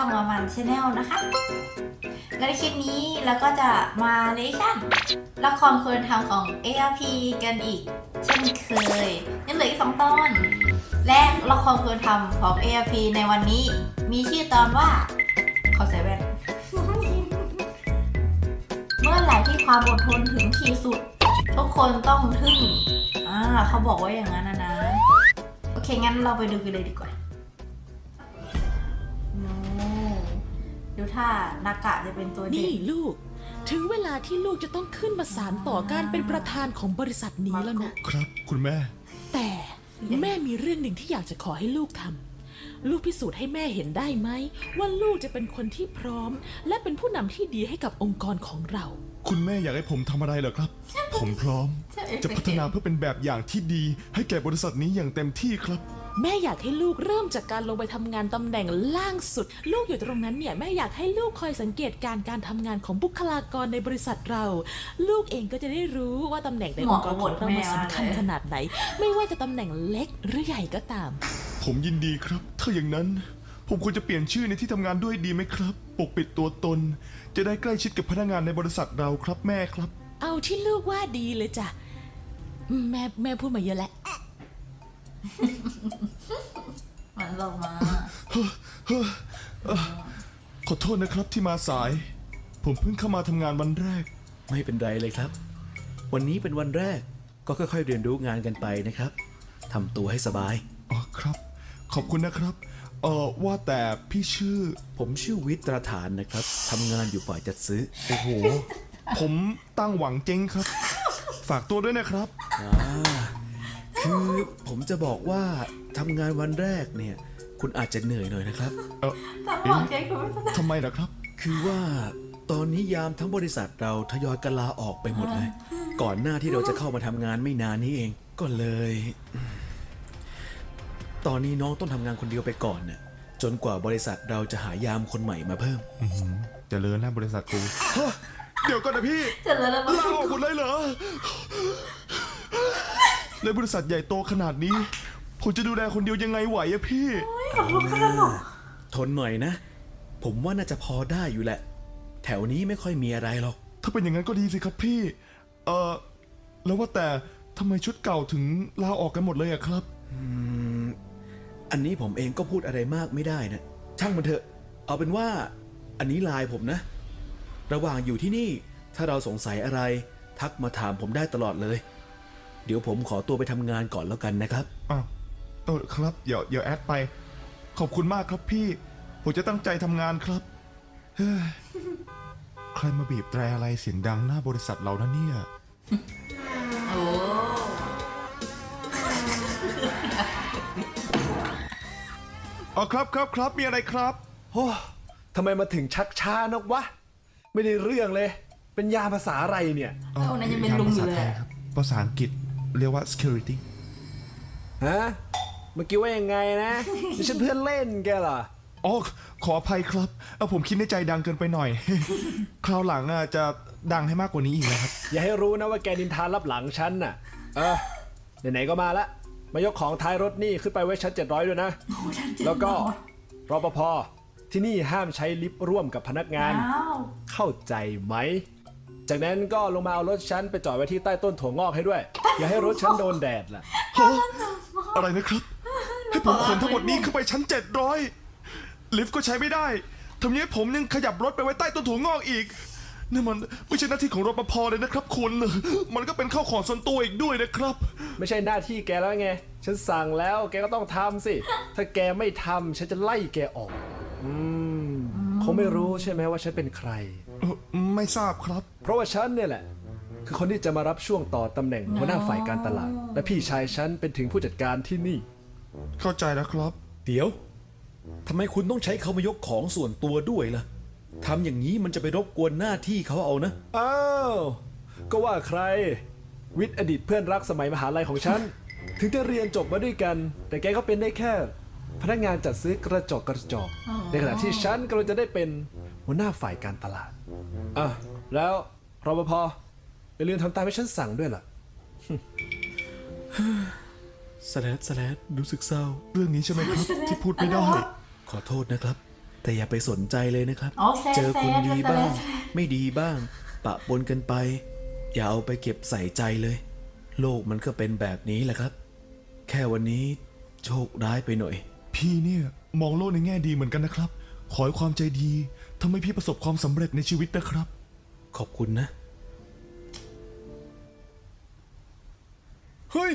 ช่องมามันชาแนลนะคะ และในคลิปนี้เราก็จะมาเลชั่นละครควรทำของ ARP กันอีก เช่นเคยยังเหลืออีกสองตอน และละครควรทำของ ARP ในวันนี้ มีชื่อตอนว่าขอใส่แว่นเมื่อไหร่ที่ความอดทนถึงขีดสุด ทุกคนต้องทึ่งอ่าเขาบอกว่าอย่างนั้นนะนะ โอเคงั้นเราไปดูกันเลยดีกว่า ดูท่านากะจะเป็นตัวเด็นี่กลูก ถึงเวลาที่ลูกจะต้องขึ้นมาสารต่อการเป็นประธานของบริษัทนี้แล้วนะ ครับคุณแม่ แต่แม่มีเรื่องหนึ่งที่อยากจะขอให้ลูกทำลูกพิสูจน์ให้แม่เห็นได้ไหม ว่าลูกจะเป็นคนที่พร้อม และเป็นผู้นำที่ดีให้กับองค์กรของเรา คุณแม่อยากให้ผมทำอะไรเหรอครับ ผมพร้อมจะพัฒนาเพื่อเป็นแบบอย่างที่ดี ให้แก่บริษัทนี้อย่างเต็มที่ครับ แม่อยากให้ลูกเริ่มจากการลงไปทำงานตำแหน่งล่างสุด ลูกอยู่ตรงนั้นเนี่ยแม่อยากให้ลูกคอยสังเกตการการทำงานของบุคลากรในบริษัทเรา ลูกเองก็จะได้รู้ว่าตำแหน่งในองค์กรของเรามันสำคัญขนาดไหน ไม่ว่าจะตำแหน่งเล็กหรือใหญ่ก็ตาม ผมยินดีครับ ถ้าอย่างนั้น ผมควรจะเปลี่ยนชื่อในที่ทำงานด้วยดีไหมครับ ปกปิดตัวตน จะได้ใกล้ชิดกับพนักงานในบริษัทเราครับแม่ครับ เอาที่ลูกว่าดีเลยจ้ะอืมแม่แม่พูดมาเยอะแล้ว มันลงมา ขอโทษนะครับที่มาสาย ผมเพิ่งเข้ามาทำงานวันแรก ไม่เป็นไรเลยครับ วันนี้เป็นวันแรกก็ค่อยๆเรียนรู้งานกันไปนะครับทำตัวให้สบาย อ๋อครับ ขอบคุณนะครับ เอ่อว่าแต่พี่ชื่อ ผมชื่อวิตรฐานนะครับทำงานอยู่ฝ่ายจัดซื้อโอ้โห ผมตั้งหวังเจ๊งครับ ฝากตัวด้วยนะครับคือผมจะบอกว่าทำงานวันแรกเนี่ย คุณอาจจะเหนื่อยหน่อยนะครับ เออถ้าบอกใจคุณไม่สนทำไมล่ะครับ คือว่าตอนนี้ยามทั้งบริษัทเราทยอยกันลาออกไปหมดเลย ก่อนหน้าที่เราจะเข้ามาทำงานไม่นานนี้เอง ก็เลย ตอนนี้น้องต้องทำงานคนเดียวไปก่อนน่ะจนกว่าบริษัทเราจะหายามคนใหม่มาเพิ่มเจะเลินหน้าบริษัทกูฮะเดี๋ยวก่อนนะพี่จะเลยแล้วมันลาออกหมดเลยเหรอในบริษัทใหญ่โตขนาดนี้ ผมจะดูแลคนเดียวยังไงไหวอะพี่ทนหน่อยนะ ผมว่าน่าจะพอได้อยู่แหละ แถวนี้ไม่ค่อยมีอะไรหรอก ถ้าเป็นอย่างนั้นก็ดีสิครับพี่ เออแล้วว่าแต่ทำไมชุดเก่าถึงลาออกกันหมดเลยอะครับ อันนี้ผมเองก็พูดอะไรมากไม่ได้นะ ช่างมันเถอะ เอาเป็นว่า อันนี้ไลน์ผมนะ ระหว่างอยู่ที่นี่ ถ้าเราสงสัยอะไร ทักมาถามผมได้ตลอดเลย เดี๋ยวผมขอตัวไปทำงานก่อนแล้วกันนะครับ อ้าวเออครับเดี๋ยวเดี๋ยวแอดไป ขอบคุณมากครับพี่ ผมจะตั้งใจทำงานครับเฮ้ยใครมาบีบแตรอะไรเสียงดังหน้าบริษัทเรานะเนี่ย โอ้ อ๋อครับครับครับมีอะไรครับ โอ้ทำไมมาถึงชักช้านักวะ ไม่ได้เรื่องเลย เป็นยาภาษาอะไรเนี่ยเท่านั้นยังเป็นลุงอยู่เลย ภาษาไทยครับ ภาษาอังกฤษเรียกว่า security ฮะ เมื่อกี้ว่ายังไงนะนี่ฉันเพื่อนเล่นแกเหรอ อ๋อขออภัยครับเออผมคิดในใจดังเกินไปหน่อย คราวหลังอะจะดังให้มากกว่านี้อีกนะครับ อย่าให้รู้นะว่าแกนินทารับหลังฉันน่ะ เออ ไหนๆก็มาละ มายกของท้ายรถนี่ขึ้นไปไว้ชั้น700 ด้วยนะแล้วก็รปภที่นี่ห้ามใช้ลิฟต์ร่วมกับพนักงาน อ้าวเข้าใจไหม จากนั้นก็ลงมาเอารถฉันไปจอดไว้ที่ใต้ต้นถั่วงอกให้ด้วย อย่าให้รถฉันโดนแดดล่ะ อะไรนะครับ ให้ผมขนทั้งหมดนี้ขึ้นไปชั้น 700 ลิฟต์ก็ใช้ไม่ได้ทำนี้ผมยังขยับรถไปไว้ใต้ต้นถั่วงอกอีกนี่มันไม่ใช่หน้าที่ของรปภเลยนะครับคุณ มันก็เป็นข้าวของส่วนตัวอีกด้วยนะครับ ไม่ใช่หน้าที่แกแล้วไง ฉันสั่งแล้วแกก็ต้องทำสิ ถ้าแกไม่ทำฉันจะไล่แกออก อืมคงไม่รู้ใช่ไหมว่าฉันเป็นใคร เอ่อไม่ทราบครับ เพราะว่าฉันเนี่ยแหละ คือคนที่จะมารับช่วงต่อตำแหน่งหัวหน้าฝ่ายการตลาด และพี่ชายฉันเป็นถึงผู้จัดการที่นี่ เข้าใจแล้วครับ เดี๋ยว ทำไมคุณต้องใช้เขามายกของส่วนตัวด้วยล่ะ ทำอย่างนี้มันจะไปรบกวนหน้าที่เขาเอานะ อ้าว ก็ว่าใคร วิทย์อดีตเพื่อนรักสมัยมหาลัยของฉัน ถึงจะเรียนจบมาด้วยกัน แต่แกก็เป็นได้แค่ พนักงานจัดซื้อกระจกกระจกในขณะที่ฉันกำลังจะได้เป็นหัวหน้าฝ่ายการตลาดอะแล้วรปภอย่าลืมทำตามที่ฉันสั่งด้วยล่ะสแลดสแลดรู้สึกเศร้า เรื่องนี้ใช่ไหมครับ ที่พูดไม่ได้ ขอโทษนะครับ แต่อย่าไปสนใจเลยนะครับ อ๋อแซดเจอคนแซดดีแซดบ้าง แซด ไม่ดีบ้าง ปะปนกันไป อย่าเอาไปเก็บใส่ใจเลย โลกมันก็เป็นแบบนี้แหละครับ แค่วันนี้โชคร้ายไปหน่อย พี่เนี่ยมองโลกในแง่ดีเหมือนกันนะครับ ขอให้ความใจดีทำให้พี่ประสบความสำเร็จในชีวิตนะครับ ขอบคุณนะ เฮ้ย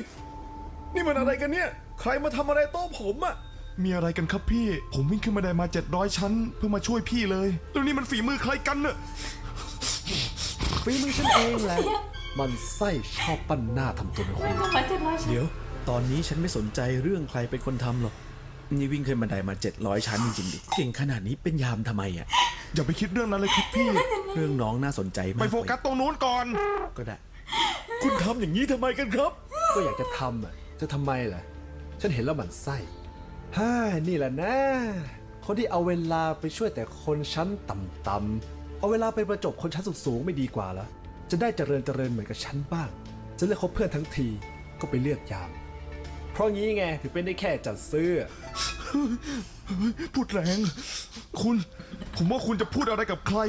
นี่มันอะไรกันเนี่ย ใครมาทำอะไรโต๊ะผมอะมีอะไรกันครับพี่ ผมวิ่งขึ้นมาได้มา700ชั้น เพื่อมาช่วยพี่เลย แล้วนี่มันฝีมือใครกันเนอะฝีมือฉันเองแหละมันไส้ชอบปั้นหน้าทำตัวเป็นคไม่นต้องมาเจ็ดร้อยชั้นเดี๋ยว ตอนนี้ฉันไม่สนใจเรื่องใครเป็นคนทำหรอก นี่วิ่งขึ้นบันไดมา700ชั้นจริงๆดิ เก่งขนาดนี้เป็นยามทำไมอะอย่าไปคิดเรื่องนั้นเลยครับพี่ เรื่องน้องน่าสนใจมากไปโฟกัสตรงนู้นก่อน ก็ได้ คุณทำอย่างนี้ทำไมกันครับ ก็อยากจะทำอะ จะทำไมล่ะ ฉันเห็นแล้วหมันไส้ฮ่านี่แหละนะ คนที่เอาเวลาไปช่วยแต่คนชั้นต่ำๆ เอาเวลาไปประจบคนชั้นสูงๆไม่ดีกว่าเหรอ จะได้เจริญเจริญเหมือนกับฉันบ้าง จะเลือกคบเพื่อนทั้งที ก็ไปเลือกยาม เพราะงี้ไงถึงเป็นได้แค่จัดซื้อ พูดแรง คุณ ผมว่าคุณจะพูดอะไรกับใคร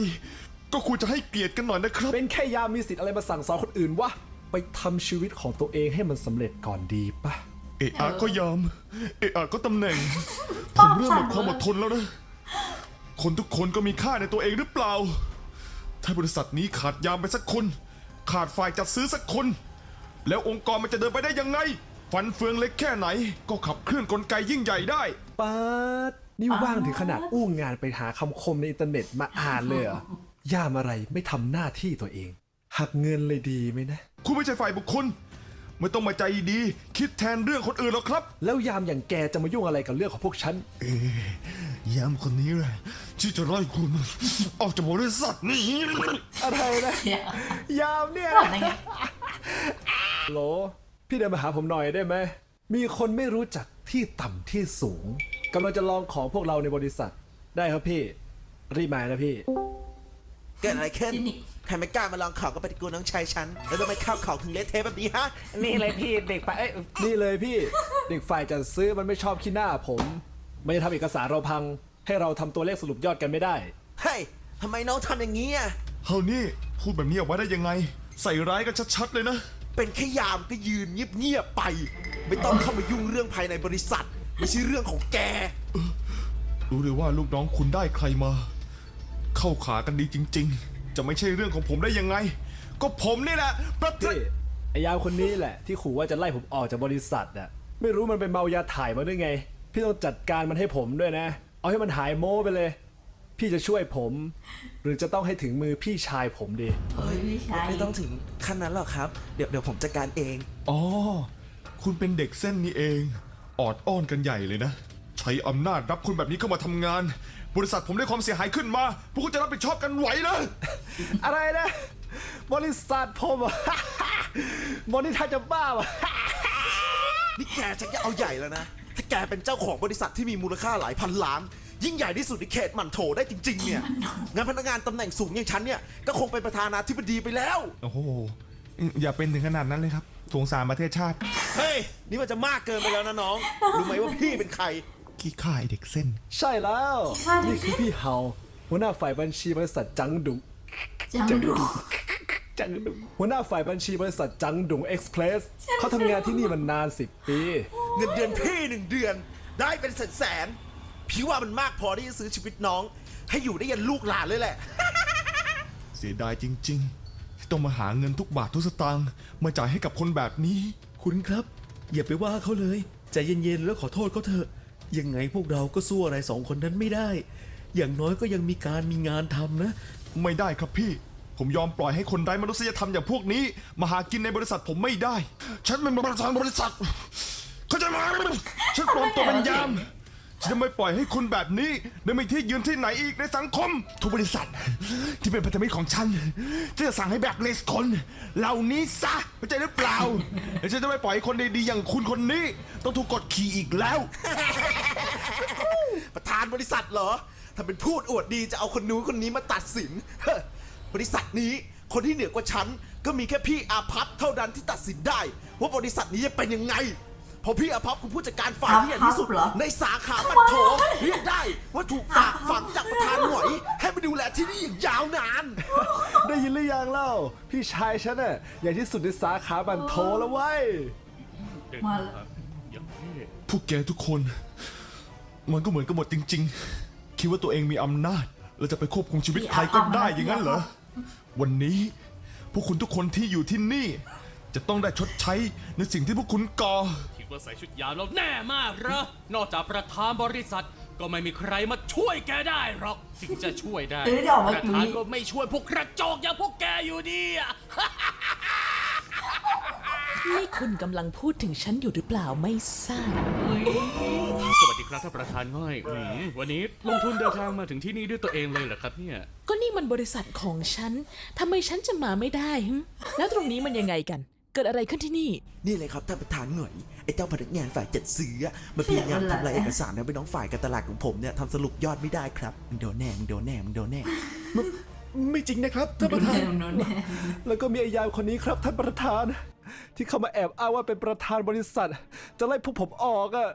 ก็ควรจะให้เกียรติกันหน่อยนะครับ เป็นแค่ยามมีสิทธิ์อะไรมาสั่งสอนคนอื่นวะ ไปทำชีวิตของตัวเองให้มันสำเร็จก่อนดีปะเอะอะก็ยอมเอะอะก็ตำแหน่ง ผมเริ่มหมดความอดทนแล้วนะ คนทุกคนก็มีค่าในตัวเองหรือเปล่า ถ้าบริษัทนี้ขาดยามไปสักคน ขาดฝ่ายจัดซื้อสักคน แล้วองค์กรมันจะเดินไปได้ยังไง ฟันเฟืองเล็กแค่ไหน ก็ขับเคลื่อนกลไกยิ่งใหญ่ได้ ป๊าดนี่ว่างถึงขนาดอู้งานไปหาคำคมในอินเทอร์เน็ตมาอ่านเลยเหรอย่ามอะไรไม่ทำหน้าที่ตัวเอง หักเงินเลยดีไหมนะ คุณไม่ใช่ฝ่ายบุคคล ไม่ต้องมาใจดี คิดแทนเรื่องคนอื่นหรอกครับ แล้วยามอย่างแกจะมายุ่งอะไรกับเรื่องของพวกฉัน ยามคนนี้แหละที่จะไล่คุณ ออกจากบริษัทนี้ อะไรนะเดี๋ยวยามเนี่ยก่อนได้ไง โหล พี่เดินมาหาผมหน่อยได้ไหม มีคนไม่รู้จักที่ต่ำที่สูงกำลังจะลองของพวกเราในบริษัท ได้ครับพี่ รีบมานะพี่ เกิดอะไรขึ้นคลินิกใครไม่กล้ามาลองของกับปฏิกูลน้องชายฉัน แล้วทำไมข้าวของถึงเละเทะแบบนี้ฮะ นี่เลยพี่เด็กไปเอ้ยนี่เลยพี่ เด็กฝ่ายจัดซื้อมันไม่ชอบขี้หน้าผม มันจะทำเอกสารเราพัง ให้เราทำตัวเลขสรุปยอดกันไม่ได้ เฮ้ยทำไมน้องทำอย่างนี้อะ เฮานี่ พูดแบบนี้ออกมาได้ยังไง ใส่ร้ายกันชัดๆเลยนะ เป็นแค่ยามก็ยืนเงียบๆไป ไม่ต้องเข้ามายุ่งเรื่องภายในบริษัท ไม่ใช่เรื่องของแก รู้เลยว่าลูกน้องคุณได้ใครมา เข้าขากันดีจริง ๆ จะไม่ใช่เรื่องของผมได้ยังไง ก็ผมนี่แหละประเทพี่ศ ไอยามคนนี้แหละ ที่ขู่ว่าจะไล่ผมออกจากบริษัทน่ะไม่รู้มันเป็นเมายาถ่ายมาด้วยไง พี่ต้องจัดการมันให้ผมด้วยนะ เอาให้มันหายโม้ไปเลย พี่จะช่วยผม หรือจะต้องให้ถึงมือพี่ชายผมดีเฮ้ยไม่ใช่ไม่ต้องถึงขั้นนั้นหรอกครับ เดี๋ยวเดี๋ยวผมจัดการเอง อ๋อ คุณเป็นเด็กเส้นนี่เอง ออดอ้อนกันใหญ่เลยนะ ใช้อำนาจรับคุณแบบนี้เข้ามาทำงาน บริษัทผมได้ความเสียหายขึ้นมา พวกคุณจะรับผิดชอบกันไหวเหรอ อะไรนะ บริษัทผมอะ บริษัทจะบ้าวะนี่แกชักจะเอาใหญ่แล้วนะ ถ้าแกเป็นเจ้าของบริษัทที่มีมูลค่าหลายพันล้าน ยิ่งใหญ่ที่สุดในเขตหมันโถได้จริง ๆ เนี่ยงานพนักงานตำแหน่งสูงอย่างฉันเนี่ยก็คงเป็นประธานาธิบดีไปแล้ว โอ้โหอย่าเป็นถึงขนาดนั้นเลยครับสงสารประเทศชาติ เฮ้ย นี่มันจะมากเกินไปแล้วนะน้อง รู้ไหมว่าพี่เป็นใครขี้ข่ายเด็กเส้น ใช่แล้วใช่นี่คือพี่เฮาหัวหน้าฝ่ายบัญชีบริษัทจังดุงจังดูจังดุงหัวหน้าฝ่ายบัญชีบริษัทจังดุงเอ็กซ์เพรสเขาทำงานที่นี่มันนานสิบปี เงินเดือนพี่หนึ่งเดือน ได้เป็นแสนแสนๆ พี่ว่ามันมากพอที่จะซื้อชีวิตน้อง ให้อยู่ได้ยันลูกหลานเลยแหละ เสียดายจริงๆที่ต้องมาหาเงินทุกบาททุกสตางค์มาจ่ายให้กับคนแบบนี้ คุณครับ อย่าไปว่าเขาเลย ใจเย็นๆแล้วขอโทษเขาเถอะ ยังไงพวกเราก็สู้อะไรสองคนนั้นไม่ได้ อย่างน้อยก็ยังมีการมีงานทำนะ ไม่ได้ครับพี่ ผมยอมปล่อยให้คนไร้มนุษยธรรมอย่างพวกนี้ มาหากินในบริษัทผมไม่ได้ ฉันเป็นประธานบริษัท เข้าใจไหมฉันปลอมตัวเป็นยาม ฉันจะไม่ปล่อยให้คุณแบบนี้ได้มีที่ยืนที่ไหนอีกในสังคม ทุกบริษัท ที่เป็นพันธมิตรของฉันจะสั่งให้แบกเลสคนเหล่านี้ซะเข้าใจหรือเปล่าและฉันจะไม่ปล่อยให้คนดีๆอย่างคุณคนนี้ ต้องถูกกดขี่อีกแล้ว ประธานบริษัทเหรอ ถ้าเป็นพูดอวดดีจะเอาคนนู้นคนนี้มาตัดสินเฮ้อบริษัทนี้คนที่เหนือกว่าฉันก็มีแค่พี่อาพัฒน์เท่านั้นที่ตัดสินได้ ว่าบริษัทนี้จะเป็นยังไง เพราะพี่อภัพคือผู้จัดการฝ่ายที่ใหญ่ที่สุดอภัพเหรอในสาขาบันโถเรียกได้ว่าถูกฝากฝังจากประธานหน่วย ให้มาดูแลที่นี่อย่างยาวนาน ได้ยินหรือยังเล่า พี่ชายฉันน่ะใหญ่ที่สุดในสาขาบันโทแล้วเว้ยมา พวกแกทุกคน มันก็เหมือนกันหมดจริง ๆ คิดว่าตัวเองมีอำนาจ แล้วจะไปควบคุมชีวิตใครก็ได้อย่างนั้นเหรอ วันนี้พวกคุณทุกคนที่อยู่ที่นี่ จะต้องได้ชดใช้ในสิ่งที่พวกคุณก่อ คิดว่าใส่ชุดยาวแล้วแน่มากเหรอนอกจากประธานบริษัทก็ไม่มีใครมาช่วยแกได้หรอกถึงจะช่วยได้เออเดี๋ยวออกปมาระคุธานยก็ไม่ช่วยพวกกระจอกอย่างพวกแกอยู่ดีอะนี่คุณกำลังพูดถึงฉันอยู่หรือเปล่าไม่ทราบ สวัสดีครับท่านประธานง่อยอืมวันนี้ลงทุนเดินทางมาถึงที่นี่ด้วยตัวเองเลยเหรอครับเนี่ยก็นี่มันบริษัทของฉันทำไมฉันจะมาไม่ได้หึแล้วตรงนี้มันยังไงกัน เกิดอะไรขึ้นที่นี่ นี่เลยครับท่านประธานหน่วยไอ้เจ้าพนักงานฝ่ายจัดซื้ออะมาพยายามทำลายเอกสารนะไปน้องฝ่ายการตลาดของผมเนี่ยทำสรุปยอดไม่ได้ครับมึงโดนแน่มึงโดนแน่มึงโดนแน่ไม่จริงนะครับท่านประธานโน่นแน่แล้วก็มีไอ้ยามคนนี้ครับท่านประธาน ที่เข้ามาแอบอ้างว่าเป็นประธานบริษัท จะไล่พวกผมออกอะ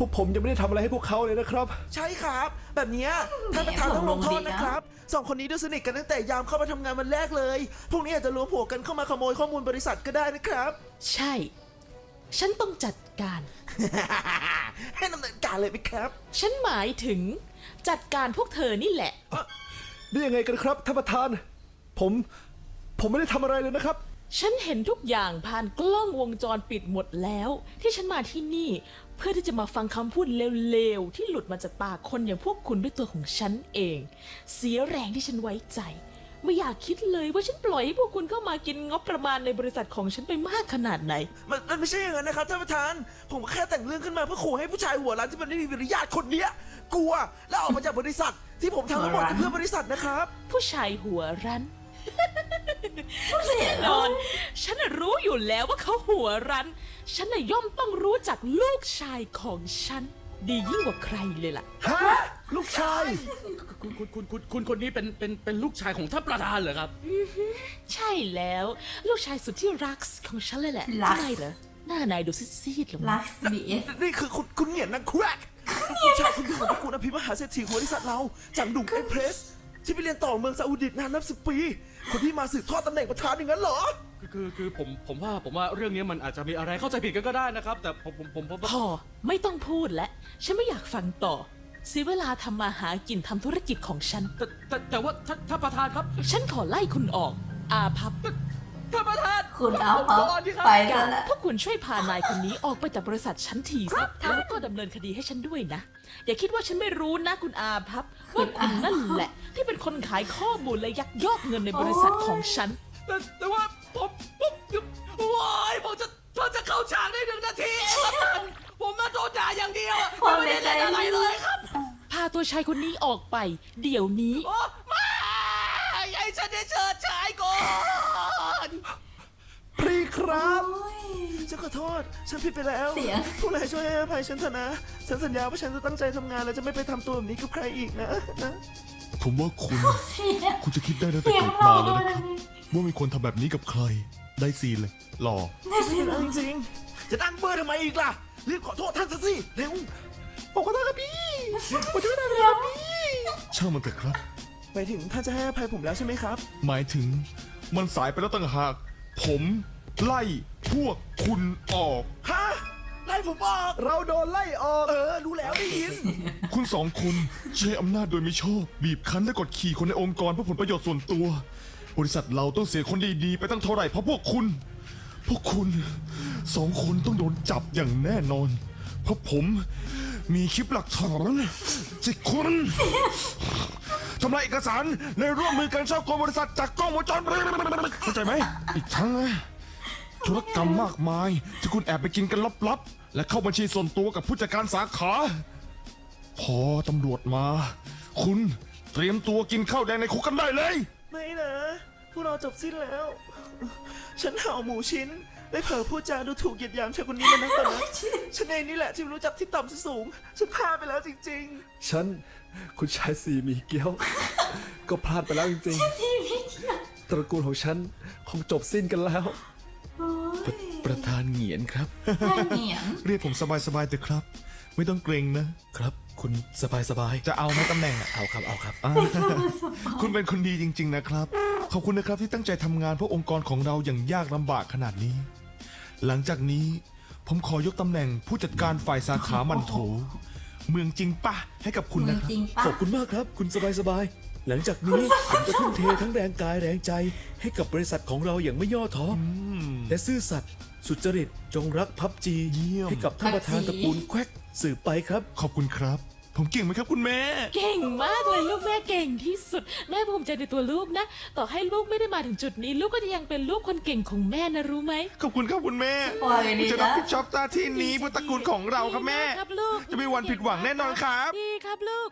พวกผมยังไม่ได้ทำอะไรให้พวกเขาเลยนะครับ ใช่ครับ แบบเนี้ยท่านประธานต้องลงโทษนะครับสองคนนี้ดูสนิทกันตั้งแต่ยามเข้ามาทำงานวันแรกเลย พวกนี้อาจจะรวมหัวกันเข้ามาขโมยข้อมูลบริษัทก็ได้นะครับ ใช่ ฉันต้องจัดการ ให้ดำเนินการเลยไหมครับ ฉันหมายถึง จัดการพวกเธอนี่แหละ นี่ยังไงกันครับท่านประธาน ผม ผมไม่ได้ทำอะไรเลยนะครับ ฉันเห็นทุกอย่างผ่านกล้องวงจรปิดหมดแล้ว ที่ฉันมาที่นี่ เพื่อที่จะมาฟังคำพูดเลวๆ ที่หลุดมาจากปากคนอย่างพวกคุณด้วยตัวของฉันเอง เสียแรงที่ฉันไว้ใจ ไม่อยากคิดเลยว่าฉันปล่อยให้พวกคุณเข้ามากินงบประมาณในบริษัทของฉันไปมากขนาดไหน มันมันไม่ใช่อย่างนั้นนะครับท่านประธาน ผมแค่แต่งเรื่องขึ้นมาเพื่อขู่ให้ผู้ชายหัวร้านที่มันไม่มีมารยาทคนเนี้ยกลัวแล้วออกมาจากบริษัท ที่ผมทำทั้งหมดก็เพื่อบริษัทนะครับ ผู้ชายหัวรั้น เสียนอน ฉันน่ะรู้อยู่แล้วว่าเขาหัวรั้น ฉันน่ะย่อมต้องรู้จักลูกชายของฉัน ดียิ่งกว่าใครเลยล่ะ ฮะลูกชาย คุณคุณคุณคุณคุณคนนี้เป็นเป็นเป็นลูกชายของท่านประธานเหรอครับ ใช่แล้ว ลูกชายสุดที่รักของฉันเลยแหละรักทำไมเหรอหน้านายดูซีดๆหรอลักซ์บีเอสนี่คือคุณคุณเหงียนนังแครกผู้ชายคนเดียวกับคุณอภิมหาเศรษฐีของบริษัทเราจากดุงเอ็กเพรส ที่ไปเรียนต่อเมืองซาอุดินานนับสิบปี คนที่มาสืบทอดตำแหน่งประธานอย่างนั้นเหรอคือคือคือผมผมว่าผมว่าเรื่องนี้มันอาจจะมีอะไรเข้าใจผิดกันก็ได้นะครับ แต่ผมผมผมผมพอไม่ต้องพูดแล้วฉันไม่อยากฟังต่อเสียเวลาทำมาหากินทำธุรกิจของฉัน แต่แต่แต่ว่าท่านท่านประธานครับ ฉันขอไล่คุณออก อาพับ ท่านประธานคุณเอาผมเอาก่อนดิครับไปกาแล้วรแหละพวกคุณช่วยพานายคนนี้ออกไปจากบริษัทฉันทีสิแล้วก็ดำเนินคดีให้ฉันด้วยนะ อย่าคิดว่าฉันไม่รู้นะคุณอาพับว่าคุณนั่นแหละ ที่เป็นคนขายข้อมูลและยักยอกเงินในบริษัทของฉัน แต่แต่ว่าผมผมว้ายผมจะผมจะเข้าฉากได้หนึ่งนาทีเองผมมาโดนด่าอย่างเดียวอะผมไม่ได้ไม่ได้เล่นอะไรเลยครับพาตัวชายคนนี้ออกไป เดี๋ยวนี้ โอ้ไม่ไอ้ฉันได้เชิดชายก่อนพรี ครับ ฉันขอโทษ ฉันผิดไปแล้ว เสียงพวกนายช่วยให้อภัยฉันเถอะนะ ฉันสัญญาว่าฉันจะตั้งใจทำงานและจะไม่ไปทำตัวแบบนี้กับใครอีกนะนะผมว่าคุณ เสียงคุณจะคิดได้ตั้งแต่เสียงเกิดหล่อมาแล้วมานะกครับว่ามีคนทำแบบนี้กับใคร ได้ซีนเลย หล่อ ไม่เป็นไรจริงๆจะตั้งเบอร์ทำไมอีกล่ะ รีบขอโทษท่านซะสิ เร็วผมขอโทษครับพี่ผมจะไม่ทำอะไรครับพี่ช่างมันเถอะครับไปถึงท่านจะให้อภัยผมแล้วใช่ไหมครับ หมายถึงมันสายไปแล้วต่างหาก ผม ไล่พวกคุณออก ฮะไล่ผมออกเราโดนไล่ออก เออ รู้แล้วได้ยิน คุณสองคนใช้อำนาจโดยมิชอบ บีบคั้นและกดขี่คนในองค์กรเพื่อผลประโยชน์ส่วนตัว บริษัทเราต้องเสียคนดีๆ ไปตั้งเท่าไหร่เพราะพวกคุณ พวกคุณสองคนต้องโดนจับอย่างแน่นอน เพราะผมมีคลิปหลักฐานจิคุณทำลายเอกสารในร่วมมือการช่อโกงบริษัทจากกล้องวงจรปิดเข้าใจไหมอีกทั้งนะ ธุรกรรมมากมาย ที่คุณแอบไปกินกันลับๆ และเข้าบัญชีส่วนตัวกับผู้จัดการสาขา พอตำรวจมา คุณเตรียมตัวกินข้าวแดงในคุกกันได้เลย ไม่นะพวกเราจบสิ้นแล้ว ฉันเห่าหมูชิ้นได้เผลอพูดจาดูถูกเหยียดหยามชายคนนี้มานักต่อนักฉันเองนี่แหละที่รู้จักที่ต่ำที่สูง ฉันพลาดไปแล้วจริงๆฉัน คุณชายสีหมีเกี้ยว ก็พลาดไปแล้วจริงๆตระกูลของฉันคงจบสิ้นกันแล้ว โอ้ยประธานเหงียนครับแค่เหนียงเรียกผมสบายๆเถอะครับ ไม่ต้องเกรงนะครับ คุณสบายสบายจะเอาไหมตำแหน่งอะเอาครับเอาครับ อ่าคุณเป็นคนดีจริง ๆนะครับ ขอบคุณนะครับที่ตั้งใจทำงานเพื่อองค์กรของเราอย่างยากลำบากขนาดนี้ หลังจากนี้ผมขอยกตำแหน่งผู้จัดการฝ่ายสาขามันโถ เมืองจริงปะให้กับคุณมืนะอครับ จริงปะขอบคุณมากครับ คุณสบายสบาย หลังจากนี้ผมจะทุ่มเททั้งแรงกายแรงใจให้กับบริษัทของเราอย่างไม่ย่อท้ออและซื่อสัตย์สุจริตจงรักพับจีเยี่ยม ให้กับท่านประธานตระกูลแควกสืบไปครับ ขอบคุณครับ ผมเก่งไหมครับคุณแม่ เก่งมากเลยลูกแม่เก่งที่สุด แม่ภูมิใจในตัวลูกนะ ต่อให้ลูกไม่ได้มาถึงจุดนี้ ลูกก็จะยังเป็นลูกคนเก่งของแม่นะรู้ไหมขอบคุณครับคุณแม่ปล่อยดีผมจะรับนะผิดชอบหน้าที่นี้เพื่อตระกูลของเราครับแม่ ดีากครับลูกจะไม่มีวันผิดหวังแน่นอนครับ ดีครับลูก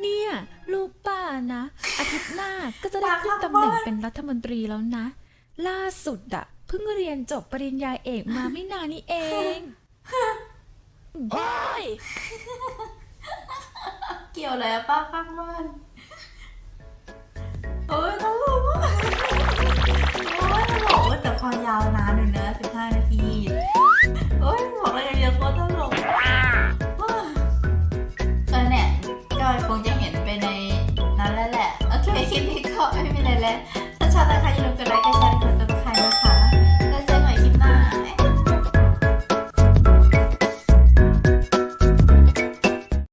เนี่ย ลูกป้านะ อาทิตย์หน้าก็จะได้ขึ้นตำแหน่งเป็นรัฐมนตรีแล้วนะ ล่าสุดอะเพิ่งเรียนจบปริญญาเอกมาไม่นานนี้เองเฮ้ยเกี่ยวอะไรอะป้าข้างบ้านโอ้ยตลกมากโอ้ยตลกแต่ความยาวนานหนึ่งนะสิบห้านาที โอ้ยบอกอะไรเยอะโคตร ไม่มีอะไรแล้วถ้าชอบนะคะอย่าลืมกดไลค์กดแ